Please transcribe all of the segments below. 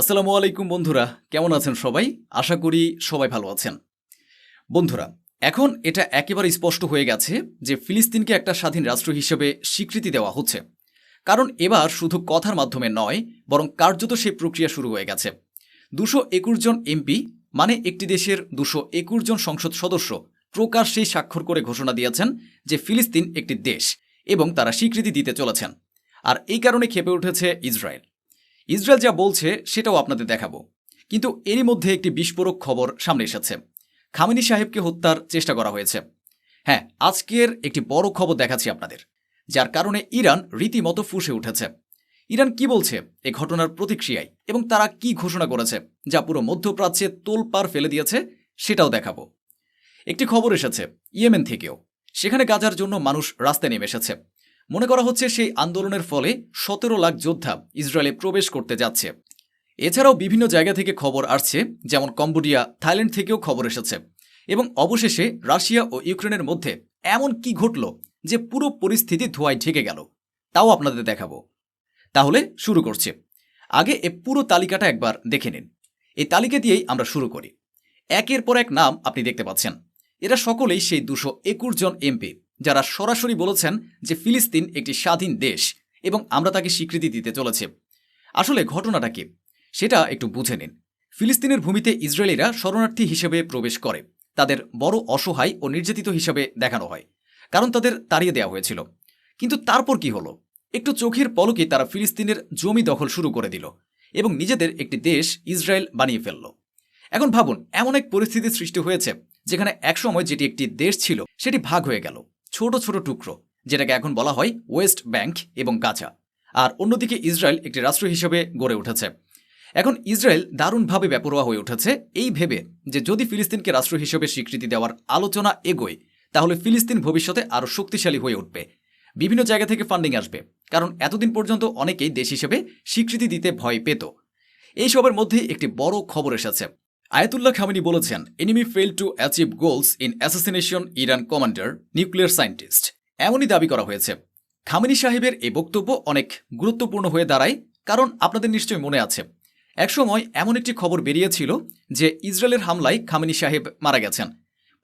আসসালামু আলাইকুম বন্ধুরা, কেমন আছেন সবাই? আশা করি সবাই ভালো আছেন। বন্ধুরা, এখন এটা একেবারে স্পষ্ট হয়ে গেছে যে ফিলিস্তিনকে একটা স্বাধীন রাষ্ট্র হিসেবে স্বীকৃতি দেওয়া হচ্ছে। কারণ এবার শুধু কথার মাধ্যমে নয়, বরং কার্যত সেই প্রক্রিয়া শুরু হয়ে গেছে। দুশো একুশ জন এমপি মানে একটি দেশের দুশো একুশ জন সংসদ সদস্য, প্রকাশ্যেই স্বাক্ষর করে ঘোষণা দিয়েছেন যে ফিলিস্তিন একটি দেশ এবং তারা স্বীকৃতি দিতে চলেছেন। আর এই কারণে খেপে উঠেছে ইসরায়েল। ইসরায়েল যা বলছে সেটাও আপনাদের দেখাবো। কিন্তু এরই মধ্যে একটি বিস্ফোরক খবর সামনে এসেছে। খামিনি সাহেবকে হত্যার চেষ্টা করা হয়েছে। হ্যাঁ আজকের একটি বড় খবর দেখাচ্ছি আপনাদের। যার কারণে ইরান রীতিমতো ফুসে উঠেছে। ইরান কি বলছে এ ঘটনার প্রতিক্রিয়ায় এবং তারা কি ঘোষণা করেছে যা পুরো মধ্যপ্রাচ্যে তোলপার ফেলে দিয়েছে সেটাও দেখাবো। একটি খবর এসেছে ইয়েমেন থেকেও। সেখানে গাজার জন্য মানুষ রাস্তায় নেমে এসেছে। মনে করা হচ্ছে সেই আন্দোলনের ফলে সতেরো লাখ যোদ্ধা ইসরায়েলে প্রবেশ করতে যাচ্ছে। এছাড়াও বিভিন্ন জায়গা থেকে খবর আসছে, যেমন কম্বোডিয়া, থাইল্যান্ড থেকেও খবর এসেছে। এবং অবশেষে রাশিয়া ও ইউক্রেনের মধ্যে এমন কি ঘটল যে পুরো পরিস্থিতি ধোঁয়ায় ঢেকে গেল, তাও আপনাদের দেখাবো। তাহলে শুরু করছি। আগে এ পুরো তালিকাটা একবার দেখে নিন। এই তালিকা দিয়েই আমরা শুরু করি। একের পর এক নাম আপনি দেখতে পাচ্ছেন। এরা সকলেই সেই দুশো একুশ জন এমপি। যারা সরাসরি বলেছেন যে ফিলিস্তিন একটি স্বাধীন দেশ এবং আমরা তাকে স্বীকৃতি দিতে চলেছে। আসলে ঘটনাটা কি? সেটা একটু বুঝে নিন। ফিলিস্তিনের ভূমিতে ইসরায়েলিরা শরণার্থী হিসেবে প্রবেশ করে। তাদের বড় অসহায় ও নির্যাতিত হিসেবে দেখানো হয়। কারণ তাদের তাড়িয়ে দেওয়া হয়েছিল। কিন্তু তারপর কি হলো? একটু চোখের পলকে তারা ফিলিস্তিনের জমি দখল শুরু করে দিল এবং নিজেদের একটি দেশ ইসরায়েল বানিয়ে ফেলল। এখন ভাবুন, এমন এক পরিস্থিতি সৃষ্টি হয়েছে যেখানে একসময় যেটি একটি দেশ ছিল, সেটি ভাগ হয়ে গেল। ছোট ছোট টুকরো, যেটাকে এখন বলা হয় ওয়েস্ট ব্যাংক এবং গাজা আর অন্যদিকে ইসরায়েল একটি রাষ্ট্র হিসেবে গড়ে উঠেছে। এখন ইসরায়েল দারুণভাবে ব্যাপরোয়া হয়ে উঠেছে এই ভেবে যে যদি ফিলিস্তিনকে রাষ্ট্র হিসেবে স্বীকৃতি দেওয়ার আলোচনা এগোয়, তাহলে ফিলিস্তিন ভবিষ্যতে আরও শক্তিশালী হয়ে উঠবে। বিভিন্ন জায়গা থেকে ফান্ডিং আসবে, কারণ এতদিন পর্যন্ত অনেকেই দেশ হিসেবে স্বীকৃতি দিতে ভয় পেত। এইসবের মধ্যে একটি বড় খবর এসেছে। আয়াতুল্লাহ খামিনি বলেছেন enemy fail to achieve goals in assassination Iran commander nuclear scientist এমনই দাবি করা হয়েছে। খামিনি সাহেবের এই বক্তব্য অনেক গুরুত্বপূর্ণ হয়ে দাঁড়ায়, কারণ আপনাদের নিশ্চয়ই মনে আছে। একসময় এমন একটি খবর বেরিয়েছিল যে ইসরায়েলের হামলায় খামিনি সাহেব মারা গেছেন।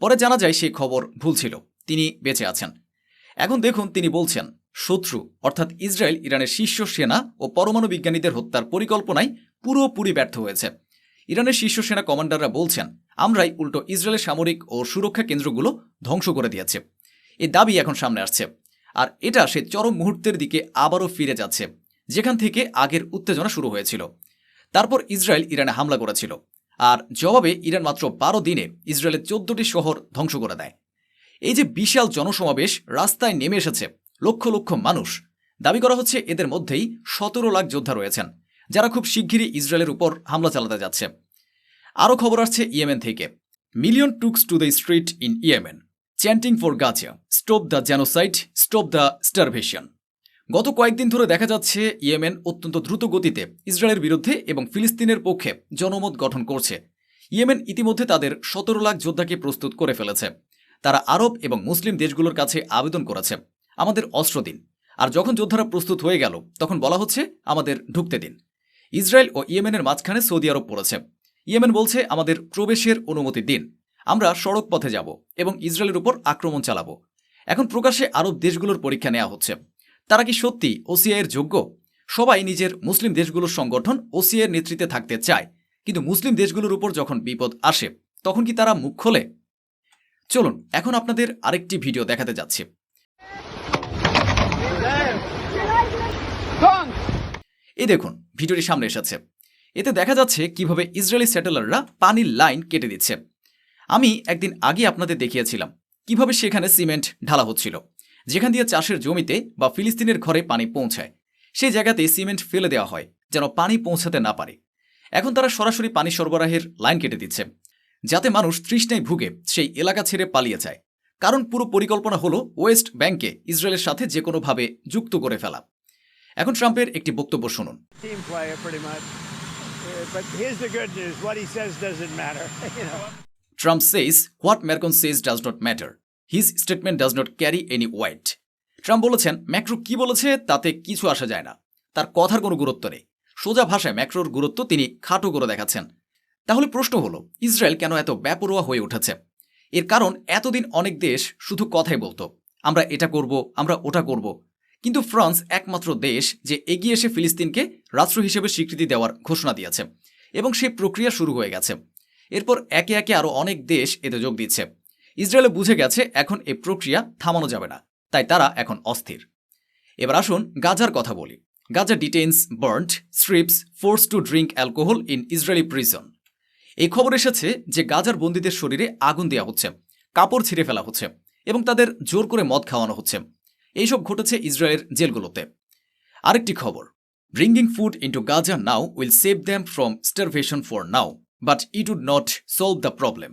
পরে জানা যায় সেই খবর ভুল ছিল, তিনি বেঁচে আছেন। এখন দেখুন তিনি বলছেন, শত্রু, অর্থাৎ ইসরায়েল ইরানের শীর্ষ সেনা ও পরমাণু বিজ্ঞানীদের হত্যার পরিকল্পনায় পুরোপুরি ব্যর্থ হয়েছে। ইরানের শীর্ষ সেনা কমান্ডাররা বলছেন, আমরাই উল্টো ইসরায়েলের সামরিক ও সুরক্ষা কেন্দ্রগুলো ধ্বংস করে দিয়েছে। এই দাবি এখন সামনে আসছে। আর এটা সে চরম মুহূর্তের দিকে আবারও ফিরে যাচ্ছে, যেখান থেকে আগের উত্তেজনা শুরু হয়েছিল। তারপর ইসরায়েল ইরানে হামলা করেছিল। আর জবাবে ইরান মাত্র বারো দিনে ইসরায়েলের চোদ্দটি শহর ধ্বংস করে দেয়। এই যে বিশাল জনসমাবেশ রাস্তায় নেমে এসেছে, লক্ষ লক্ষ মানুষ। দাবি করা হচ্ছে এদের মধ্যেই সতেরো লাখ যোদ্ধা রয়েছেন। যারা খুব শিগগিরই ইসরায়েলের উপর হামলা চালাতে যাচ্ছে। আরও খবর আসছে ইয়েমেন থেকে। Million took to the street in Yemen. Chanting for Gaza. Stop the genocide, stop the starvation. গত কয়েকদিন ধরে দেখা যাচ্ছে ইয়েমেন অত্যন্ত দ্রুত গতিতে ইসরায়েলের বিরুদ্ধে এবং ফিলিস্তিনের পক্ষে জনমত গঠন করছে। ইয়েমেন ইতিমধ্যে তাদের সতেরো লাখ যোদ্ধাকে প্রস্তুত করে ফেলেছে। তারা আরব এবং মুসলিম দেশগুলোর কাছে আবেদন করেছে। আমাদের অস্ত্র দিন। আর যখন যোদ্ধারা প্রস্তুত হয়ে গেল, তখন বলা হচ্ছে আমাদের ঢুকতে দিন। ইসরায়েল ও ইয়েমেনের মাঝখানে সৌদি আরব পড়েছে। ইয়েমেন বলছে, আমাদের প্রবেশের অনুমতি দিন। আমরা সড়ক পথে যাব এবং ইসরায়েলের উপর আক্রমণ চালাবো। এখন প্রকাশ্যে আরব দেশগুলোর পরীক্ষা নেওয়া হচ্ছে। তারা কি সত্যি ওসিআইয়ের যোগ্য? সবাই নিজের মুসলিম দেশগুলোর সংগঠন ওসিআইয়ের নেতৃত্বে থাকতে চায়। কিন্তু মুসলিম দেশগুলোর উপর যখন বিপদ আসে, তখন কি তারা মুখ খোলে? চলুন, এখন আপনাদের আরেকটি ভিডিও দেখাতে যাচ্ছি। এই দেখুন, ভিডিওটি সামনে এসেছে। এতে দেখা যাচ্ছে কীভাবে ইসরায়েলি সেটেলাররা পানির লাইন কেটে দিচ্ছে। আমি একদিন আগে আপনাদের দেখিয়েছিলাম কীভাবে সেখানে সিমেন্ট ঢালা হচ্ছিল। যেখান দিয়ে চাষের জমিতে বা ফিলিস্তিনের ঘরে পানি পৌঁছায়। সেই জায়গাতে সিমেন্ট ফেলে দেওয়া হয়, যেন পানি পৌঁছাতে না পারে। এখন তারা সরাসরি পানি সরবরাহের লাইন কেটে দিচ্ছে, যাতে মানুষ তৃষ্ণায় ভুগে সেই এলাকা ছেড়ে পালিয়ে যায়। কারণ পুরো পরিকল্পনা হলো ওয়েস্ট ব্যাংকে ইসরায়েলের সাথে যে কোনোভাবে যুক্ত করে ফেলা। এখন ট্রাম্পের একটি বক্তব্য শুনুন. Trump says what Mercon says does not matter. His statement does not carry any weight. Trump বলেছেন ম্যাক্রো কি বলেছে তাতে কিছু আসা যায় না। তার কথার কোনো গুরুত্ব নেই। সোজা ভাষায় ম্যাক্রোর গুরুত্ব তিনি খাটো করে দেখাচ্ছেন। তাহলে প্রশ্ন হলো ইসরায়েল কেন এত ব্যাপরোয়া হয়ে উঠেছে? এর কারণ এতদিন অনেক দেশ শুধু কথাই বলতো। আমরা এটা করব আমরা ওটা করব। কিন্তু ফ্রান্স একমাত্র দেশ যে এগিয়ে এসে ফিলিস্তিনকে রাষ্ট্র হিসেবে স্বীকৃতি দেওয়ার ঘোষণা দিয়েছে এবং সেই প্রক্রিয়া শুরু হয়ে গেছে। এরপর একে একে আরও অনেক দেশ এতে যোগ দিচ্ছে। ইসরায়েলে বুঝে গেছে এখন এই প্রক্রিয়া থামানো যাবে না, তাই তারা এখন অস্থির। এবার আসুন গাজার কথা বলি। Gaza detainees burnt strips force to drink alcohol in Israeli prison. এই খবর এসেছে যে গাজার বন্দীদের শরীরে আগুন দেওয়া হচ্ছে, কাপড় ছিঁড়ে ফেলা হচ্ছে এবং তাদের জোর করে মদ খাওয়ানো হচ্ছে। এইসব ঘটেছে ইসরায়েলের জেলগুলোতে। আরেকটি খবর bringing food into Gaza now will save them from starvation for now but it would not solve the problem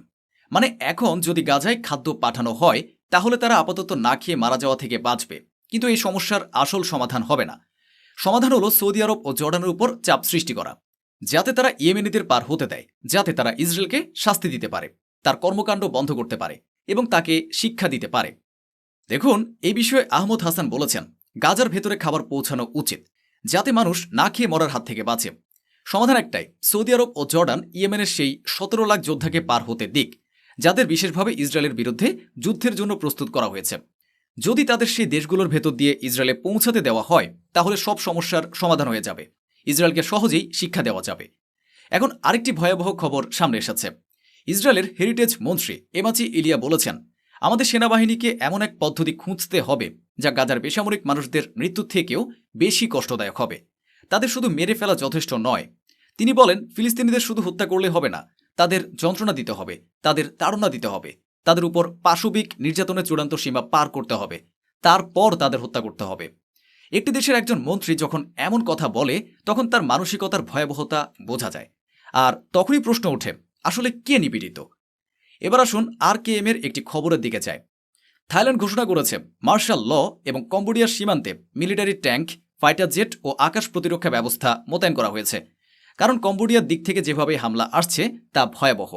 মানে এখন যদি গাজায় খাদ্য পাঠানো হয়, তাহলে তারা আপাতত না খেয়ে মারা যাওয়া থেকে বাঁচবে। কিন্তু এই সমস্যার আসল সমাধান হবে না। সমাধান হলো সৌদি আরব ও জর্ডানের উপর চাপ সৃষ্টি করা, যাতে তারা ইয়েমেনিদের পার হতে দেয়, যাতে তারা ইসরায়েলকে শাস্তি দিতে পারে, তার কর্মকাণ্ড বন্ধ করতে পারে এবং তাকে শিক্ষা দিতে পারে। দেখুন এই বিষয়ে আহমদ হাসান বলেছেন, গাজার ভেতরে খাবার পৌঁছানো উচিত, যাতে মানুষ না খেয়ে মরার হাত থেকে বাঁচে। সমাধান একটাই, সৌদি আরব ও জর্ডান, ইয়েমেনের সেই সতেরো লাখ যোদ্ধাকে পার হতে দিক, যাদের বিশেষভাবে ইসরায়েলের বিরুদ্ধে যুদ্ধের জন্য প্রস্তুত করা হয়েছে। যদি তাদের সেই দেশগুলোর ভেতর দিয়ে ইসরায়েলে পৌঁছাতে দেওয়া হয়, তাহলে সব সমস্যার সমাধান হয়ে যাবে। ইসরায়েলকে সহজেই শিক্ষা দেওয়া যাবে। এখন আরেকটি ভয়াবহ খবর সামনে এসেছে। ইসরায়েলের হেরিটেজ মন্ত্রী এমাচি ইলিয়া বলেছেন আমাদের সেনাবাহিনীকে এমন এক পদ্ধতি খুঁজতে হবে, যা গাজার বেসামরিক মানুষদের মৃত্যু থেকেও বেশি কষ্টদায়ক হবে। তাদের শুধু মেরে ফেলা যথেষ্ট নয়। তিনি বলেন, ফিলিস্তিনিদের শুধু হত্যা করলে হবে না, তাদের যন্ত্রণা দিতে হবে, তাদের তাড়না দিতে হবে, তাদের উপর পাশবিক নির্যাতনের চূড়ান্ত সীমা পার করতে হবে, তারপর তাদের হত্যা করতে হবে। একটি দেশের একজন মন্ত্রী যখন এমন কথা বলে, তখন তার মানসিকতার ভয়াবহতা বোঝা যায়। আর তখনই প্রশ্ন ওঠে, আসলে কে নিপীড়িত? এবার আসুন আর কে এম এর একটি খবরের দিকে যায় থাইল্যান্ড ঘোষণা করেছে, মার্শাল ল এবং কম্বোডিয়ার সীমান্তে মিলিটারি ট্যাঙ্ক, ফাইটার জেট ও আকাশ প্রতিরক্ষা ব্যবস্থা মোতায়েন করা হয়েছে। কারণ কম্বোডিয়ার দিক থেকে যেভাবে হামলা আসছে, তা ভয়াবহ।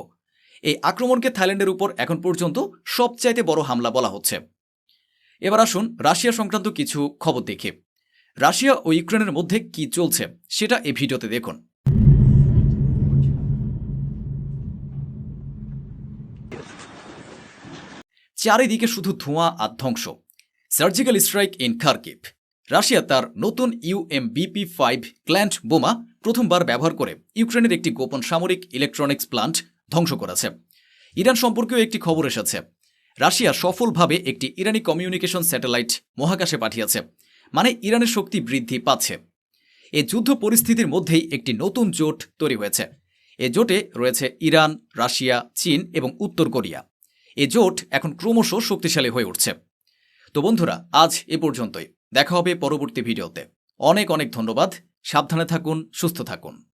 এই আক্রমণকে থাইল্যান্ডের উপর এখন পর্যন্ত সবচাইতে বড় হামলা বলা হচ্ছে। এবার আসুন রাশিয়া সংক্রান্ত কিছু খবর দেখি। রাশিয়া ও ইউক্রেনের মধ্যে কি চলছে, সেটা এই ভিডিওতে দেখুন। চারিদিকে শুধু ধোঁয়া আর ধ্বংস। Surgical strike in Kharkiv Russia তার নতুন ইউএমবিপি ফাইভ ক্ল্যান্ট বোমা প্রথমবার ব্যবহার করে ইউক্রেনের একটি গোপন সামরিক ইলেকট্রনিক্স প্লান্ট ধ্বংস করেছে। ইরান সম্পর্কেও একটি খবর এসেছে। রাশিয়া সফলভাবে একটি ইরানি কমিউনিকেশন স্যাটেলাইট মহাকাশে পাঠিয়েছে মানে ইরানের শক্তি বৃদ্ধি পাচ্ছে। এ যুদ্ধ পরিস্থিতির মধ্যেই একটি নতুন জোট তৈরি হয়েছে। এ জোটে রয়েছে ইরান, রাশিয়া, চীন এবং উত্তর কোরিয়া। এ জোট এখন ক্রমশ শক্তিশালী হয়ে উঠছে। তো বন্ধুরা, আজ এ পর্যন্তই। দেখা হবে পরবর্তী ভিডিওতে। অনেক অনেক ধন্যবাদ। সাবধানে থাকুন, সুস্থ থাকুন।